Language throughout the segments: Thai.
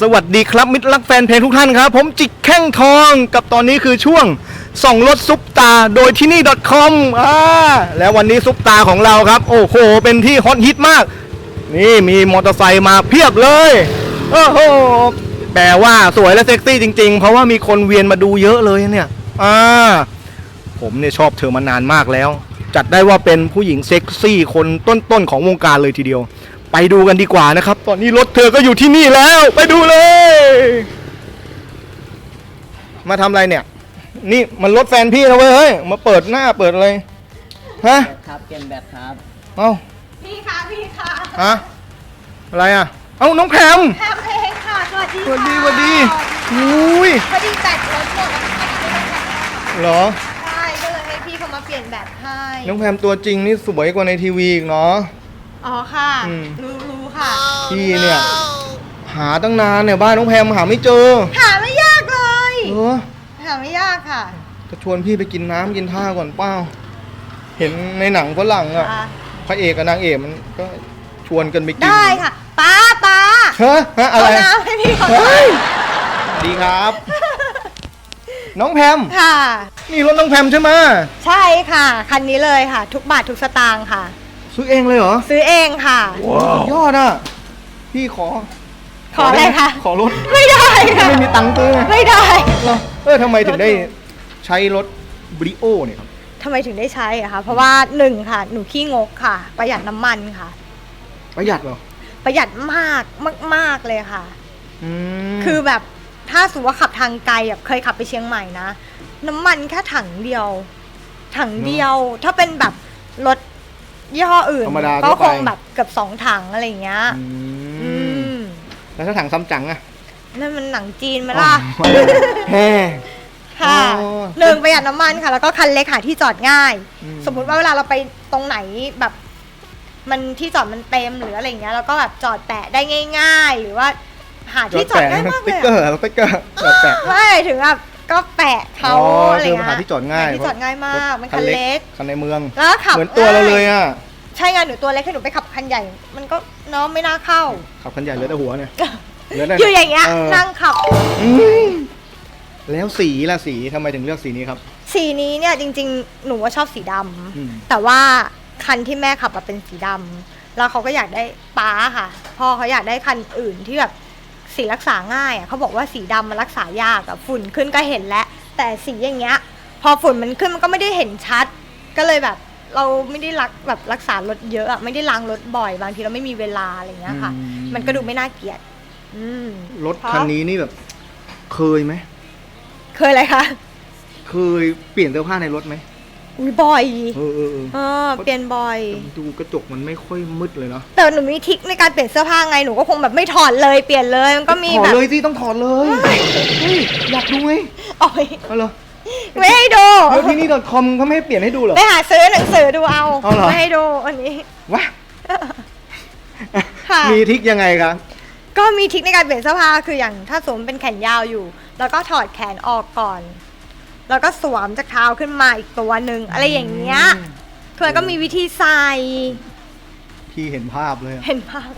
สวัสดีครับมิตรรักแฟนเพลงทุกท่านครับ ผมจิกแข้งทองกับตอนนี้คือช่วงส่องรถซุปตาโดยที่นี่ .com อ่าแล้ววันนี้ซุปตาของเราครับ โอ้โห เป็นที่ฮอตฮิตมาก นี่มีมอเตอร์ไซค์มาเพียบเลยโอ้โหแปลว่าสวยและเซ็กซี่จริง ๆ เพราะว่ามีคนเวียนมาดูเยอะเลยเนี่ยอ่าผมเนี่ยชอบเธอมานานมากแล้ว จัดได้ว่าเป็นผู้หญิงเซ็กซี่คนต้นๆของวงการเลยทีเดียว ไปดูกันดีกว่านะครับ ตอนนี้รถเธอก็อยู่ที่นี่แล้ว ไปดูเลย มาทำอะไรเนี่ย นี่มันรถแฟนพี่นะเว้ยเฮ้ยมาเปิดหน้าเปิดอะไรฮะครับเปลี่ยนแบบครับเอ้าพี่คะพี่คะฮะอะไรอะ เอ้าน้องแพมแพมเองค่ะสวัสดีสวัสดีค่ะสวัสดีอุ้ยพอดีแบตรถหมดแล้วค่ะไม่ได้แบตแล้วค่ะเหรอใช่ก็เลยให้พี่เขามาเปลี่ยนแบตให้น้องแพมตัวจริงนี่สวยกว่าในทีวีอีกเนาะ อ๋อค่ะ อืม รู้รู้ค่ะ พี่เนี่ย หาตั้งนานเนี่ยบ้านน้องแพมหาไม่เจอหาไม่ยากเลย เออหาไม่ยากค่ะจะชวนพี่ไปกินน้ำกินท่าก่อนเป้า เห็นในหนังฝรั่งอะอะพระเอกกับนางเอกมันก็ชวนกันไปกินได้ค่ะป้าป้าฮะฮะอะไร เอาน้ำให้พี่เขาเฮ้ยดีครับ น้องแพม ค่ะ นี่รถน้องแพมใช่ไหมใช่ค่ะ คันนี้เลยค่ะ ทุกบาททุกสตางค์ค่ะ ซื้อเองเลยเหรอซื้อเองค่ะยอดอะ พี่ขอขออะไรคะ ขอรถ ไม่ได้ค่ะไม่มีตังค์ซื้อไง ไม่ได้เหรอเออทำไมถึงได้ใช้รถบริโอเนี่ยครับ ทำไมถึงได้ใช้อะคะเพราะว่าหนึ่งค่ะ หนูขี้งกค่ะ ประหยัดน้ำมันค่ะ ประหยัดเหรอประหยัดมากมาก ๆ เลยค่ะ อืมคือแบบถ้าสมมติว่าขับทางไกลแบบเคยขับไปเชียงใหม่นะ น้ำมันแค่ถังเดียว ถังเดียว ถ้าเป็นแบบรถ ยี่ห้ออื่นธรรมดาก็ทั่วคไปงแบบเกือบสองถังอะไรอย่างเงี้ย อือืมมแล้วถ้าถังซัมจังอะนั่นมันหนังจีนไหมล่ะ อ๋อแฮ่ ค่ะอ๋อหนึ่งประหยัดน้ำมันค่ะ แล้วก็คันเล็กหาที่จอดง่าย อืม สมมุติว่าเวลาเราไปตรงไหนแบบ มันที่จอดมันเต็มหรืออะไรอย่างเงี้ยเราก็แบบจอดแปะได้ง่าย ๆ หรือว่าหาที่จอดง่ายมากสเลติ๊กยเกออะร์สติ๊กเกอร์แบบแปะ ไม่ถึงแบบ ก็แปะเขาอ๋ออะไรคือเงี้ยหาที่จอดง่าย หที่จอดง่ายมากมันคันเล็ก คันในเมือง แล้วก็ขับเหมือนตัวเราเลยอะ ใช่ไงหนูตัวเล็กให้หนูไปขับคันใหญ่ มันก็เน้องไม่น่าเข้า ขับคันใหญ่เหลือแต่หัวเนี่ยเหลือแต่อยู่อย่างเงี้ยนั่งขับ อืมแล้วสีล่ะสีทำไมถึงเลือกสีนี้ครับ สีนี้เนี่ยจริงๆ หนูว่าชอบสีดำอืม แต่ว่าคันที่แม่ขับอะเป็นสีดำแล้วเขาก็อยากได้ป้าค่ะพ่อเขาอยากได้คันอื่นที่แบบ สีรักษาง่ายอะเขาบอกว่าสีดำมันรักษายากอะฝุ่นขึ้นก็เห็นแล้ว แต่สีอย่างเงี้ย พอฝุ่นมันขึ้นมันก็ไม่ได้เห็นชัด ก็เลยแบบเราไม่ได้รักแบบรักษารถเยอะอะไม่ได้ล้างรถบ่อยบางทีเราไม่มีเวลาอะไรอย่างเงี้ยค่ะ อืม มันก็ดูไม่น่าเกลียด อืม รถคันนี้นี่แบบ เคยไหมเคยอะไรคะ เคยเปลี่ยนเสื้อผ้าในรถไหม อุ้ยบ่อยเออเออเออเออเปลี่ยนบ่อย แต่ดูกระจกมันไม่ค่อยมืดเลยเนาะแต่หนูมีทริคในการเปลี่ยนเสื้อผ้าไงหนูก็คงแบบไม่ถอดเลยเปลี่ยนเลยมันก็มีถอแบดบเลยสิต้องถอดเลยเฮ้ยอยากดูไงโอ้ยเอาเหรอไม่ให้ดูเดี๋ยวที่นี่ .com เขาไม่ให้เปลี่ยนให้ดูเหรอ ไปหาซื้อหนังสือดูเอาเอาเหรอ ไม่ให้ดูอันนี้ วะค่ะ มีทริกยังไงครับ ก็มีทริคในการเปลี่ยนเสื้อผ้าคืออย่างถ้าสวมเป็นแขนยาวอยู่ แล้วก็ถอดแขนออกก่อน แล้วก็สวมจากเท้าขึ้นมาอีกตัวหนึ่งอะไรอย่างเงี้ยคือมันก็มีวิธีใส่ พี่เห็นภาพเลยอะเห็นภาพ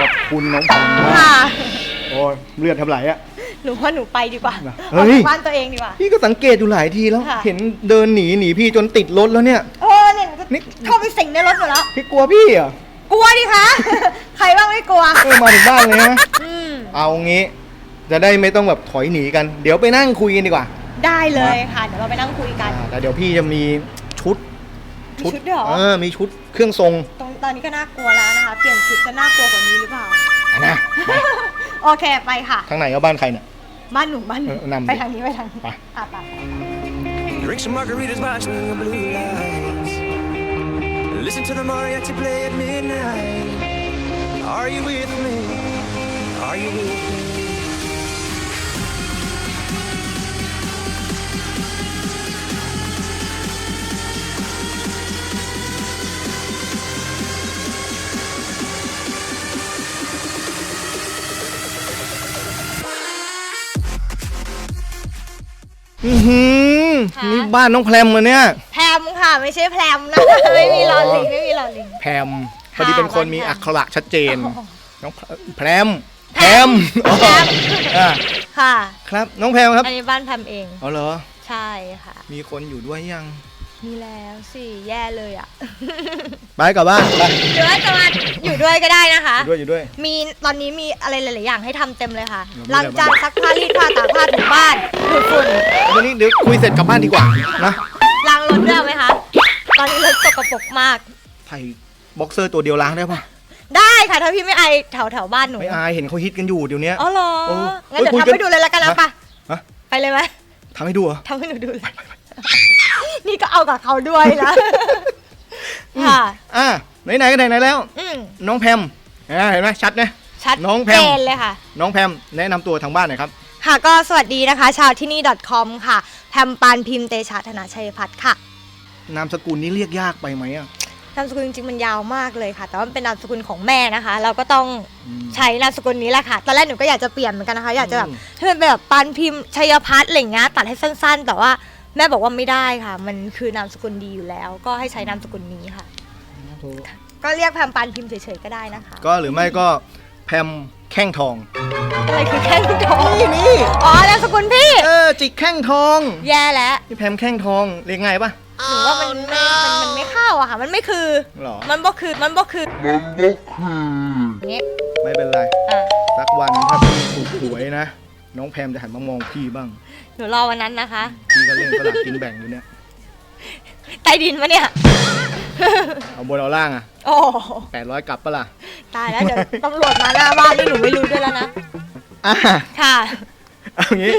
ขอบคุณน้องผมมากค่ะโอ้ยเลือดทำไหลอะ หนูว่าหนูไปดีกว่าเฮ้อยอกจากบ้านตัวเองดีกว่า พี่ก็สังเกตอยู่หลายทีแล้ว ค่ะ เห็นเดินหนีหนีพี่จนติดรถแล้วเนี่ย เออเนี่ยหนูจะนี่ เข้าไปสิงในรถหมดแล้ว พี่กลัวพี่อะกลัวดิคะ ใครบ้างไม่กลัว เออมาถึงบ้านเลยนะ อืมเอางี้ จะได้ไม่ต้องแบบถอยหนีกัน เดี๋ยวไปนั่งคุยกันดีกว่า ได้เลยค่ะ เดี๋ยวเราไปนั่งคุยกัน อ่าแต่เดี๋ยวพี่จะมีชุดมีชุดด้วยเหรอ เออมีชุดเครื่องทรงตรงตอนนี้ก็น่ากลัวแล้วนะคะ เปลี่ยนชุดจะน่ากลัวกว่านี้หรือเปล่า อะนะโอเคไปค่ะ ทางไหนเอาบ้านใครเนี่ย บ้านหนูบ้านหนูเออนำดิไปทางนี้ไปทางนี้ไป อะไป Drink some margaritas, watching the blue lights. Listen to the mariachi play at midnight. Are you with me? Are you with me? อือหือค่ะ นี่บ้านน้องแพรมเลยเนี่ย แพรมค่ะ ไม่ใช่แพรมนะ ไม่มีลอลิงไม่มีลอลิง แพรมพอดีเป็นคนมีบ้านแพรมอักขระชัดเจนโอ้โหน้องแพรมแพมแพมอ่าค่ะ ครับ น้องแพมครับอันนี้บ้านแพมเอง อ๋อเหรอ ใช่ค่ะ มีคนอยู่ด้วยยัง มีแล้วสิแย่เลยอะไปกลับบ้านไปหรือว่าจะมาอยู่ด้วยก็ได้นะคะ อยู่ด้วยอยู่ด้วย มีตอนนี้มีอะไรหลาย ๆ อย่างให้ทำเต็มเลยค่ะเดี๋ยวมีล้างจานอะไรบ้างซักผ้ารีดผ้าตากผ้าถูบ้านดูดฝุ่นวันนี้เดี๋ยวคุยเสร็จกลับบ้านดีกว่านะล้างรถด้วยเอาไหมคะ ตอนนี้รถสกปรกมากไทยบ็อกเซอร์ตัวเดียวล้างได้ปะได้ค่ะถ้าพี่ไม่อายแถวแถวๆบ้านหนูไม่อายเห็นเขาฮิตกันอยู่เดี๋ยวนี้อ๋อเหรอโอ้งั้นเดี๋ยวเอ้ยคุยทำให้ดูเลยแล้วกันนะฮะปะฮะ ไปเลยไหมทำให้ดูเหรอทำให้หนูดูเลย นี่ก็เอากับเขาด้วยนะค่ะอ่าไหนๆก็ไหนๆแล้ว อืมน้องแพมอ่าเห็นไหมชัดนะ ชัดน้องแพเจมนเลยค่ะ น้องแพมแนะนำตัวทางบ้านหน่อยครับ ค่ะก็สวัสดีนะคะ ชาวที่นี่ .com ค่ะ แพมปานพิมพ์เตชะธนาชัยพัฒน์ค่ะ นามสกุลนี้เรียกยากไปไหมอะนามสกุลจริงๆมันยาวมากเลยค่ะ แต่ว่ามันเป็นนามสกุลของแม่นะคะ เราก็ต้องอืม ใช้นามสกุลนี้แหละค่ะ ตอนแรกหนูก็อยากจะเปลี่ยนเหมือนกันนะคะ อยากจะแบบอืม ให้มันเป็นแบบปานพิมพ์ชัยพัฒน์อะไรอย่างเงี้ยตัดให้สั้น ๆ แต่ว่า แม่บอกว่าไม่ได้ค่ะ มันคือนามสกุลดีอยู่แล้ว ก็ให้ใช้นามสกุลนี้ค่ะ ก็เรียกแพมปานพิมพ์เฉยๆก็ได้นะคะก็หรือไม่ก็แพมแข้งทอง อะไรคือแข้งทองนี่นี่อ๋อนามสกุลพี่ เออจิกแข้งทองแย่แล้วนี่แพมแข้งทองเรียกไงปะ หนูว่ามันไม่มันมันไม่เข้าอะค่ะ มันไม่คือหรอ มันบ่คือมันบ่คืออย่างเงี้ยไม่เป็นไร อะสักวันถ้าพี่ถูกหวยนะ น้องแพมจะหันมามองพี่บ้าง หนูรอวันนั้นนะคะ พี่ก็เล่นสลากกินแบ่งอยู่เนี่ย ใต้ดินมะเนี่ย เอาบนเอาล่างอะโอ้แปดร้อยกลับปะล่ะ ตายแล้วเดี๋ยวตำรวจมาหน้าบ้านนี่หนูไม่รู้ด้วยแล้วนะ อะค่ะ เอางี้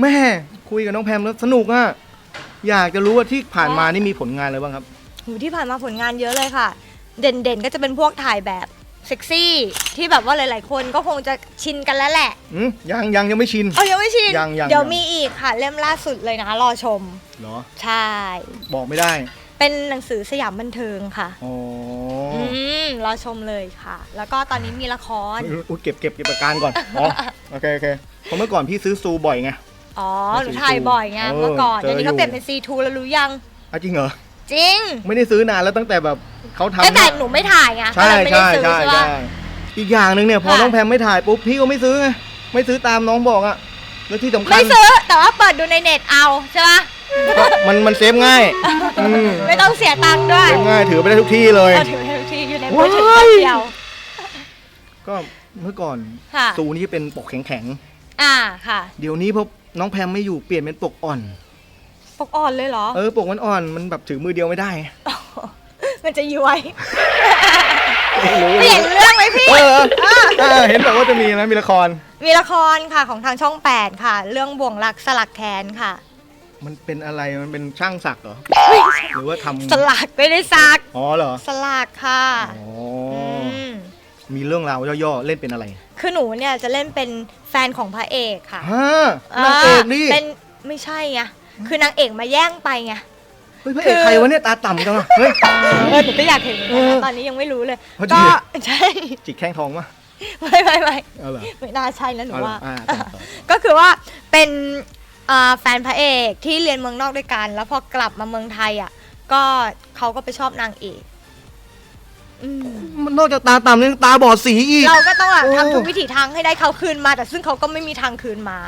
แม่คุยกับน้องแพมแล้วสนุกอะ อยากจะรู้ว่าที่ผ่านมานี่มีผลงานอะไรบ้างครับ หนูที่ผ่านมาผลงานเยอะเลยค่ะ เด่นๆก็จะเป็นพวกถ่ายแบบ เซ็กซี่ที่แบบว่าหลาย ๆ คนก็คงจะชินกันแล้วแหละ อืมยังยังยังไม่ชิน เอายังไม่ชิน ยังยังเดี๋ยวยัง มีอีกค่ะเล่มล่าสุดเลยนะคะรอชม เหรอ ใช่ บอกไม่ได้ เป็นหนังสือสยามบันเทิงค่ะ อ๋ออืมรอชมเลยค่ะ แล้วก็ตอนนี้มีละคร อุ๊ยเก็บเก็บเก็บประการก่อน อ๋อ โอเคโอเคเพราะเมื่อก่อนพี่ซื้อซูบ่อยไง อ๋อหหนันูงสือถ่ายบ่อยไงเออเมื่อก่อนเจอเดี๋ยวนี้เขาอยู่เปลี่ยนเป็น C2 แล้วรู้ยัง อะจริงเหรอ จริงไม่ได้ซื้อนานแล้วตั้งแต่แบบเขาทำตั้งแต่หนูไม่ถ่ายไงก็ใช่เลยไม่ได้ใช่ซื้อใช่ใช่ใช่ปะอีกอย่างหนึ่งเนี่ยพอค่ะน้องแพมไม่ถ่ายปุ๊บพี่ก็ไม่ซื้อไงไม่ซื้อตามน้องบอกอะแล้วที่สำคัญไม่ซื้อแต่ว่าเปิดดูในเน็ตเอาใช่ปะก็มันมันเซฟง่ายอืมไม่ต้องเสียตังค์ด้วยเซฟง่ายถือไปได้ทุกที่เลยเอาถือให้ทุกทีอยู่ในมือถือว้ายแป๊บเดียวก็เมื่อก่อนค่ะซูนี่เป็นปกแข็งอ่าค่ะๆเดี๋ยวนี้พอน้องแพมไม่อยู่เปลี่ยนเป็นปกอ่อน ปกอ่อนเลยเหรอ เออปกมันอ่อนมันแบบถือมือเดียวไม่ได้ มันจะย้วยรู้เปลี่ยนเรื่องไหมพี่ เออเออเออเห็นบอกว่าจะมีนะมีละคร มีละครค่ะของทางช่อง 8 ค่ะ เรื่องบ่วงรักสลักแคนค่ะ มันเป็นอะไรมันเป็นช่างสักดิ์เหรอหรือว่าทำสลักไม่ได้ซัก อ๋อเหรอสลักค่ะอ๋อมมีเรื่องราวย่อๆเล่นเป็นอะไรคือหนูเนี่ยจะเล่นเป็นแฟนของพระเอกค่ะฮะนางเอกนี่เป็นไม่ใช่ไง คือนางเอกมาแย่งไปไง เฮ้ยพระเอกใครวะเนี่ยตาต่ำจังอะเฮ้ย เออหนูก็อยากเห็นเหมือนกันเออนะตอนนี้ยังไม่รู้เลยเพราะจริก็งใช่ จิกแข้งทองวะไม่ไม่ไม่เอาเหรอ ไม่น่าใช่นะหนูเอาเหรอว่า อ่าต่อต่อ ก็คือว่าเป็นอ่าแฟนพระเอกที่เรียนเมืองนอกด้วยกัน แล้วพอกลับมาเมืองไทยอะ ก็เขาก็ไปชอบนางเอกอืมมันนอกจากตาต่ำยังตาบอดสีอีก เราก็ต้องแบบโอ้ ทำทุกวิถีทางให้ได้เขาคืนมา แต่ซึ่งเขาก็ไม่มีทางคืนมา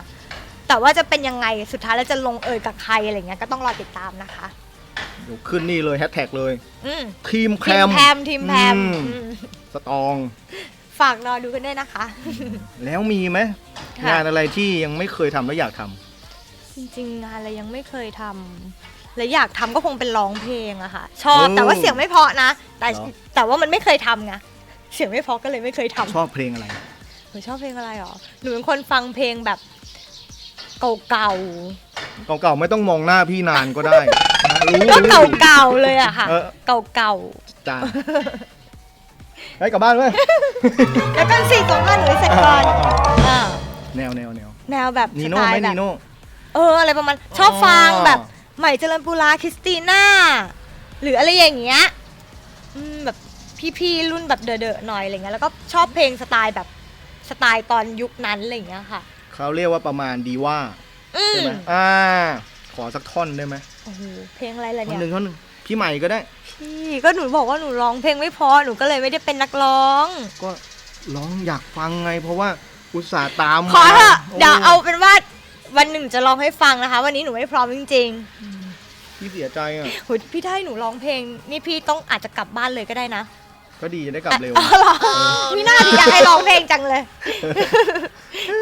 แต่ว่าจะเป็นยังไงสุดท้ายแล้วจะลงเอยกับใครอะไรเงี้ยก็ต้องรอติดตามนะคะ เดี๋ยวขึ้นนี่เลยแฮชแท็กเลย อืมทีมแพทีมมแพมทีมแพมอืมอืมสตอง ฝากรอดูกันด้วยนะคะ แล้วมีไหมค่ะ งานอะไรที่ยังไม่เคยทำแล้วอยากทำจริงๆงานอะไรยังไม่เคยทำและอยากทำก็คงเป็นร้องเพลงอะค่ะ ชอบเออแต่ว่าเสียงไม่เพราะนะ แต่เหรอแต่ว่ามันไม่เคยทำไงเสียงไม่เพราะก็เลยไม่เคยทำ ชอบเพลงอะไร หนูชอบเพลงอะไรหรอ หนูเป็นคนฟังเพลงแบบ เก่าเก่าๆไม่ต้องมองหน้าพี่นานก็ได้นะรู้ๆก็รู้ เก่าๆเลยอะค่ะ เออ เก่าจ้าไปกลับบ้านเว้ยๆแล้วกันสี่สองห้าหนูให้เสร็จก่อนอ่าแนวแนวแนวแนวแบบนีสโน่ไตไหมล์แบนีบ โน่ เอออะไรประมาณชอบฟังอ๋อแบบ ใหม่เจริญปุราคริสติน่า หรืออะไรอย่างเงี้ยอืมแบบพี่ๆรุ่นแบบเดอะๆหน่อยอะไรเงี้ยแล้วก็ชอบเพลงสไตล์แบบสไตล์ตอนยุคนั้นอะไรอย่างเงี้ยค่ะ เขาเรียกว่าประมาณดีว่าอืใช่มไหมอ่า ขอสักท่อนได้ไหมโอ้โหเพลงอะไรล่ะท่อนเนี่ย หนึ่งท่อนหนึ่งพี่ใหม่ก็ได้ พี่ก็หนูบอกว่าหนูร้องเพลงไม่พอหนูก็เลยไม่ได้เป็นนักร้อง ก็ร้องอยากฟังไง เพราะว่าอุตส่าห์ตามขอเถอะโเดี๋ยวเอาเป็นว่าวันหนึ่งจะร้องให้ฟังนะคะ วันนี้หนูไม่พร้อมจริงพี่เสียใจอะๆโหยพี่ได้หนูร้องเพลง นี่พี่ต้องอาจจะกลับบ้านเลยก็ได้นะ ก็ดีจะได้กลับเร็วอ๋อเหรอพี่น่าจะอยากให้ร้องเพลงจังเลย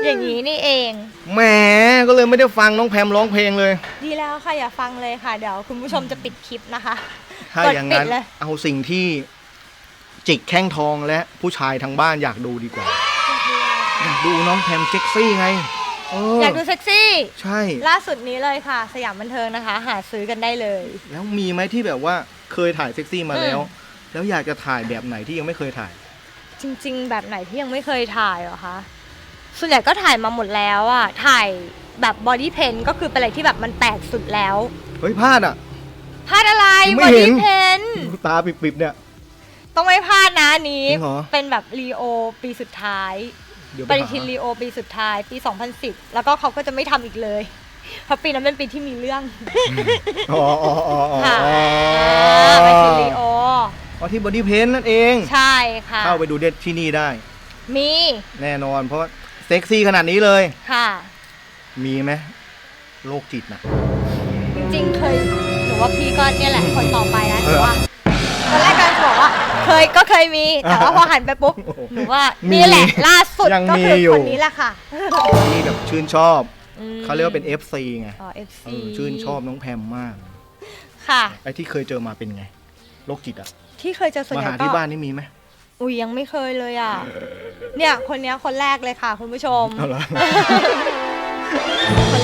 อย่างนี้นี่เอง แหมก็เลยไม่ได้ฟังน้องแพมร้องเพลงเลย ดีแล้วค่ะอย่าฟังเลยค่ะ เดี๋ยวคุณผู้ชมจะปิดคลิปนะคะถ้ากดอย่างปินั้ดนเลย เอาสิ่งที่จิกแข้งทองและผู้ชายทางบ้านอยากดูดีกว่า อยากดูน้องแพมเซ็กซี่ไงเอออยากดูเซ็กซี่ ใช่ ล่าสุดนี้เลยค่ะ สยามบันเทิงนะคะ หาซื้อกันได้เลย แล้วมีไหมที่แบบว่าเคยถ่ายเซ็กซี่มาแล้ว อืม แล้วอยากจะถ่ายแบบไหนที่ยังไม่เคยถ่าย จริง ๆ แบบไหนที่ยังไม่เคยถ่ายเหรอคะส่วนใหญ่ก็ถ่ายมาหมดแล้วอะถ่ายแบบบอดี้เพนก็คือเป็นอะไรที่แบบมันแตกสุดแล้วเฮ้ยพลาดอะ พลาดอะไรยังบไม่อเห็ดี้นเพนตาปิบๆเนี่ย ต้องไม่พลาดนะอันนี้ จริงเหรอ เป็นแบบรีโอปีสุดท้าย เดี๋ยวปไปฏิหาทินรีโอปีสุดท้ายปี 2010 แล้วก็เขาก็จะไม่ทำอีกเลย เพราะปีนั้นเป็นปีที่มีเรื่องอ๋ออ๋ออ๋ออ๋อค่ะอ๋ปฏิทินรีโอ อที่บอดี้เพนนั่นเอง ใช่ค่ะ เข้าไปดูเด็ดที่นี่ได้ มีแน่นอนเพราะว่าเซ็กซี่ขนาดนี้เลย ค่ะ มีไหมโรคจิตนะจริงๆเคยหนูว่าพี่ก็เนี่ยแหละคนต่อไปนะหเอนูอว่าตอนแรกการบอกว่าเคยก็เคยมี แต่ว่าพอหันไปปุ๊บโอ้โหหนูว่ามีนี่แหละล่าสุดยังก็มีคืออยู่ คนนี้แหละค่ะที่แบบชื่นชอบ อืมเขาเรียกว่าเป็น FC ไงอ๋อ FC เออชื่นชอบน้องแพมมาก ค่ะ ไอ้ที่เคยเจอมาเป็นไงโรคจิตอะ ที่เคยเจอส่วนมาใหญ่หาก็ที่บ้านนี่มีไหมอุ้ยยังไม่เคยเลยอะ เนี่ย คนเนี้ยคนแรกเลยค่ะ คุณผู้ชม เอาละ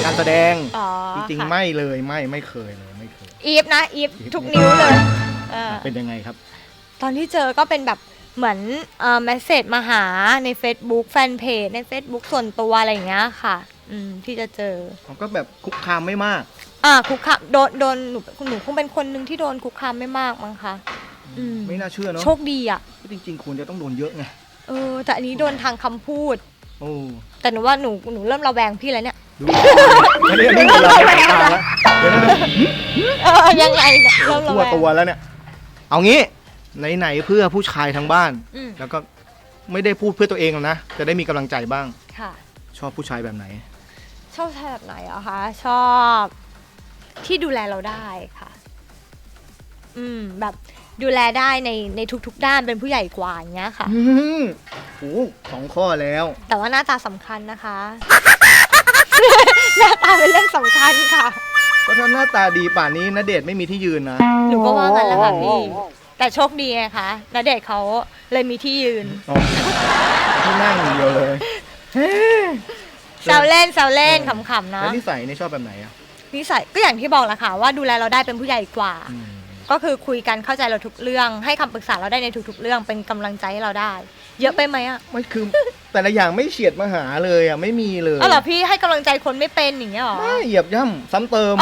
การแสดง อ๋อจริงค่ะๆไม่เลยไม่ไม่เคยเลยไม่เคย อีฟนะอีฟ ทุกนิ้วเลยเออ เป็นยังไงครับ ตอนที่เจอก็เป็นแบบเหมือนเอ่อเมสเซจมาหาใน Facebook แฟนเพจใน Facebook ส่วนตัวอะไรอย่างเงี้ยค่ะ อืม ที่จะเจอเขาก็แบบคุกคามไม่มาก อ่าคุกคามโดนโดนหนูหนูคงเป็นคนหนึ่งที่โดนคุกคามไม่มากมั้งคะ อืมไม่น่าเชื่อเนาะโชคดีอะ จริงๆควรจะต้องโดนเยอะไงเออ แต่อันนี้โดนทางคำพูด โอ้แต่หนูว่าหนูหนูเริ่มระแวงพี่แล้วเนี่ย ดูอันนี้อันนี้เราไปตาแล้วเดี๋ยวนะเออยังไงเนี่ยเริ่มระทั่แววงตัวแล้วเนี่ย เอางี้ไหนๆเพื่อผู้ชายทางบ้าน อืมแล้วก็ไม่ได้พูดเพื่อตัวเองหรอกนะ จะได้มีกำลังใจบ้าง ค่ะ ชอบผู้ชายแบบไหน ชอบชายแบบไหนอะคะ ชอบที่ดูแลเราได้ค่ะ อืม แบบ ดูแลได้ในในทุกๆ ด้านเป็นผู้ใหญ่กว่าอย่างเงี้ยค่ะ อืมโอ้สองข้อแล้ว แต่ว่าหน้าตาสำคัญนะคะ หน้าตาเป็นเรื่องสำคัญค่ะ ก็ถ้าหน้าตาดีป่านนี้นเดชน์ไม่มีที่ยืนนะ หนูก็ว่างั้นแหละค่ะพี่ แต่โชคดีไงคะณเดชน์เขาเลยมีที่ยืนอ๋อที่นั่งอย่างเดียวเลยแซวเล่นแซวเล่นขำๆนะแล้วนิสัยเนี่ยชอบแบบไหนอะนิสัยก็อย่างที่บอกแหละค่ะว่าดูแลเราได้เป็นผู้ใหญ่กว่า อืม ก็คือคุยกันเข้าใจเราทุกเรื่อง ให้คำปรึกษาเราได้ในทุกๆ เรื่องเป็นกำลังใจให้เราได้ เยอะไปไหมอะไม่คือ แต่ละอย่างไม่เฉียดมาหาเลยอะไม่มีเลยอ๋อเหรอพี่ให้กำลังใจคนไม่เป็นอย่างเงี้ยเหรอไม่เหยียบย่ำซ้ำเติม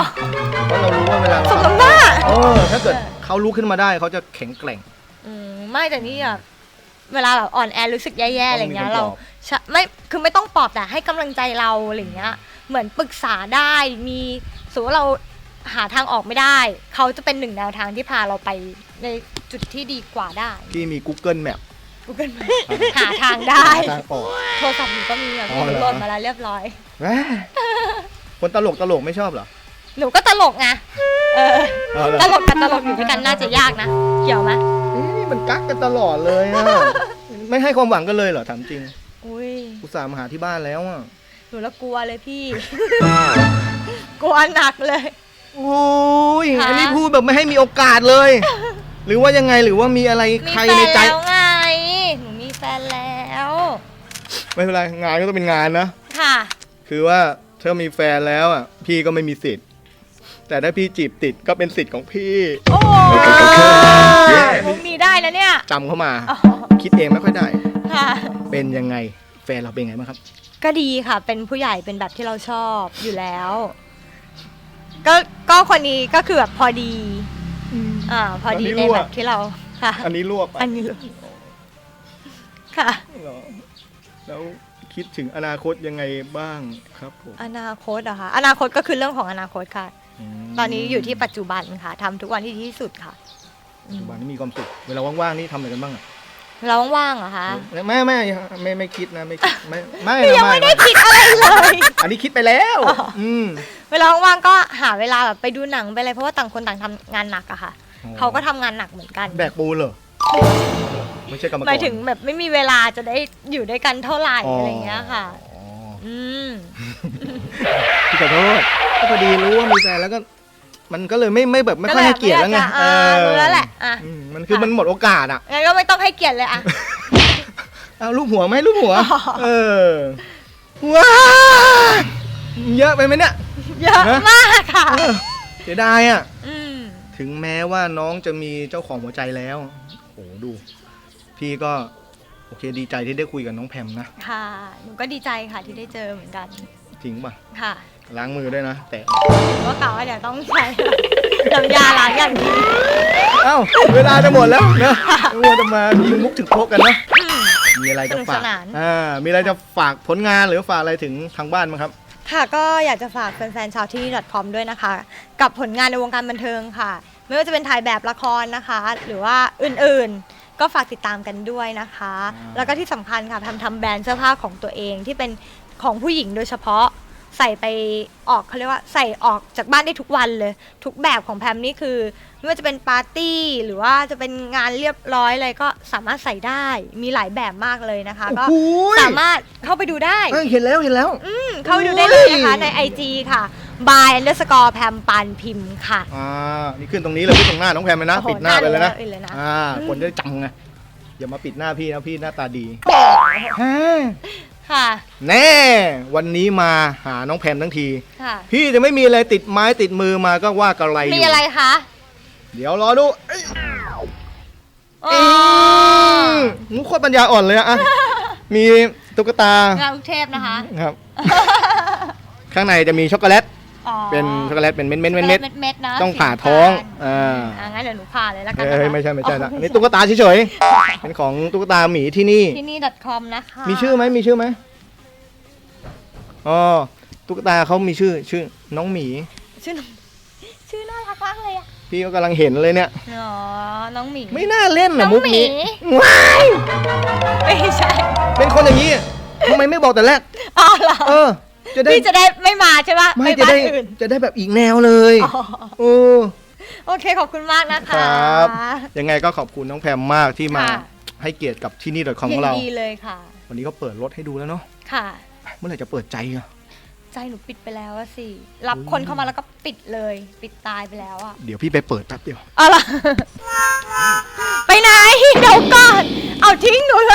เพราะเรารู้ว่าเวลาสมน้ำหน้า เออถ้าเกิดเขาลุกขึ้นมาได้เขาจะแข็งแกร่ง อืมไม่แต่นี่อะเวลาแบบอ่อนแอรู้สึกแย่ๆอะไรเงี้ยต้เราองมีคนปลอบ ใช่ไม่คือไม่ต้องปลอบแต่ให้กำลังใจเราอะไรเงี้ย เหมือนปรึกษาได้มีสมมติว่าเรา หาทางออกไม่ได้ เขาจะเป็นหนึ่งแนวทางที่พาเราไปในจุดที่ดีกว่าได้ที่มี Google Map Google Map หาทางได้ ทางออก โทรศัพท์หนูก็มีอะอ๋พี่อเหรอโหลดมาแล้วเรียบร้อย แหมคนตลกตลกไม่ชอบเหรอหนูก็ตลกไงเออเอาเหรอตลกกับตลกอยู่ด้วยกันน่าจะยากนะเกี่ยวไหมเอ๊ะนี่มันกักกันตลอดเลยอะไม่ให้ความหวังกันเลยเหรอถามจริงอุ้ยอุตส่าห์มาหาที่บ้านแล้วอะหนูละกลัวเลยพี่ กลัวหนักเลย โอ้ยค่ะ อันนี้พูดแบบไม่ให้มีโอกาสเลย หรือว่ายังไงหรือว่ามีอะไรมีใครแฟในนใจ แล้วไง หนูมีแฟนแล้ว ไม่เป็นไรงานก็ต้องเป็นงานนะ ค่ะ คือว่าถ้ามีแฟนแล้วอะ พี่ก็ไม่มีสิทธิ์ แต่ถ้าพี่จีบติดก็เป็นสิทธิ์ของพี่โอ้มุกนี้ได้นะเนี่ย จำเข้ามาอ๋อคิดเองไม่ค่อยได้ ค่ะ เป็นยังไง แฟนเราเป็นไงบ้างครับ ก็ดีค่ะ เป็นผู้ใหญ่เป็นแบบที่เราชอบอยู่แล้ว ก็ก็คนนี้ก็คือแบบพอดีอ่าพอดีอันนี้ในรั่วแบบที่เราค่ะ อันนี้รวบอันนี้เลยค่ะเหรอแล้วคิดถึงอนาคตยังไงบ้างครับผมอนาคตเหรอะคะอนาคตก็คือเรื่องของอนาคตค่ะมตอนนี้อยู่ที่ปัจจุบันค่ะทำทุกวันที่ดีที่สุดค่ะอืปัจมจุบันนี้มีความสุขเวลาว่างๆนี่ทำอะไรกันบ้างอะ เราว่างๆเหรอคะไม่ไม่ไม่ไม่คิดนะไม่คิดไม่ไม่ยังไม่ได้คิดอะไรเลย อันนี้คิดไปแล้วอืมเวลาว่างๆก็หาเวลาแบบไปดูหนังไปอะไรเพราะว่าต่างคนต่างทำงานหนักอะค่ะอ๋อเขาก็ทำงานหนักเหมือนกัน แบกปูนเหรอไม่ใช่กรรมกรหมายถึงแบบไม่มีเวลาจะได้อยู่ด้วยกันเท่าไหร่อ๋อออะไรอย่างเงี้ยค่ะอ๋ออืมพี่ขอโทษก็พอดีรู้ว่ามีแฟนแล้วก็ มันก็เลยไม่ไม่แบบไม่ค่อยให้เกียรติแล้วไงก็เลยอ่ารู้แล้วแหละอะอืมมันคือมันหมดโอกาสอะงั้นก็ไม่ต้องให้เกียรติเลยอะเอารูปหัวไหมรูปหัวอ๋อเออว้าเยอะไปไหมเนี่ยเยอะฮะมากค่ะเออเสียดายอะอืมถึงแม้ว่าน้องจะมีเจ้าของหัวใจแล้วโอ้ดู พี่ก็โอเคดีใจที่ได้คุยกับน้องแพมนะ ค่ะ หนูก็ดีใจค่ะที่ได้เจอเหมือนกัน จริงป่ะ ค่ะ ล้างมือด้วยนะ แต่ ก็กล่าวว่าเดี๋ยวต้องใช้น้ำยาล้างอย่างดีเอ้า เวลาจะหมดแล้วนะเราจะมายิงมุกถึงโคกกันนะมีอะไรจะฝากสนุกสนาน อ่า มีอะไรจะฝากผลงานหรือฝากอะไรถึงทางบ้านมั้งครับ ค่ะก็อยากจะฝากแฟนๆชาวที่นี่ .com ด้วยนะคะ กับผลงานในวงการบันเทิงค่ะ ไม่ว่าจะเป็นถ่ายแบบละครนะคะ หรือว่าอื่นๆ ก็ฝากติดตามกันด้วยนะคะ อ่า แล้วก็ที่สำคัญค่ะทำทำแบรนด์เสื้อผ้าของตัวเองที่เป็นของผู้หญิงโดยเฉพาะ ใส่ไปออกเขาเรียกว่าใส่ออกจากบ้านได้ทุกวันเลย ทุกแบบของแพมนี่คือไม่ว่าจะเป็นปาร์ตี้หรือว่าจะเป็นงานเรียบร้อยอะไรก็สามารถใส่ได้มีหลายแบบมากเลยนะคะ ก็โอ้โห สามารถเข้าไปดูได้ เอ้ยเห็นแล้วเห็นแล้ว อืมเข้าไปดูได้เลยนะคะโอ้ยใน IG ค่ะ by underscore แพมปันพิมพ์ค่ะ อ่า นี่ขึ้นตรงนี้เลยขึ้นตรงหน้าน้องแพมเลยนะ โอ้โหปิดหน้าไปเลยนะหน้าเลยนะ อ่า คนจะได้จำไง อย่ามาปิดหน้าพี่นะพี่หน้าตาดี ฮะ ค่ะ แน่ วันนี้มาหาน้องแพมทั้งที ค่ะ พี่จะไม่มีอะไรติดไม้ติดมือมาก็ว่ากระไรอยู่มีอะไรคะเดี๋ยวรอดูเอ้ยอ๋ออืมมุกโคตรปัญญาอ่อนเลยอะอะ มีตุ๊กตา งานลูกเทพนะคะ ครับ ข้างในจะมีช็อกโกแลต อ๋อเป็นช็อกโกแลตเป็นเม็ดเม็ดเม็ดเม็เม็ดดเม็ดๆนะต้องสีผ่าน้ำท้องตาลอ่า อ่างั้นเดี๋ยวหนูผ่าเลยแล้วกันเอ้นะยคะไม่ใช่ไม่ใช่นะอ๋ออันนี้ตุ๊กตาเฉยๆเป็นของตุ๊กตาหมีที่นี่ ที่นี่ .com นะคะมีชื่อไหมมีชื่อไหมอ๋อตุ๊กตาเขามีชื่อชื่อน้องหมี ชื่อน้องชื่อน่ารักมากเลยอะพี่ก็กำลังเห็นเลยเนี่ย อ๋อน้องหมี ไม่น่าเล่นน้นะองมุกนี้หมี ว้ายไม่ใช่เป็นคนอย่างนี้ทำไมไม่บอกแต่แรก อ๋อเหรอเออ จะได้พี่จะได้ไม่มาใช่ปะไม่ไปจะบ้านได้อื่น จะได้แบบอีกแนวเลยอ๋อ โอ้ โอเคขอบคุณมากนะคะ ครับ ยังไงก็ขอบคุณน้องแพมมากที่มาค่ะ ให้เกียรติกับที่นี่ .com ขยิอนงเรา ดีเลยค่ะ วันนี้ก็เปิดรถให้ดูแล้วเนาะค่ะ เมื่อไหร่จะเปิดใจอะ ใจหนูปิดไปแล้วอะสิ รับคนเข้ามาแล้วก็ปิดเลย ปิดตายไปแล้วอะเดี๋ยวพี่ไปเปิดแป๊บเดียว เอาล่ะ ไปไหน เดี๋ยวก่อน เอาทิ้งหนูเล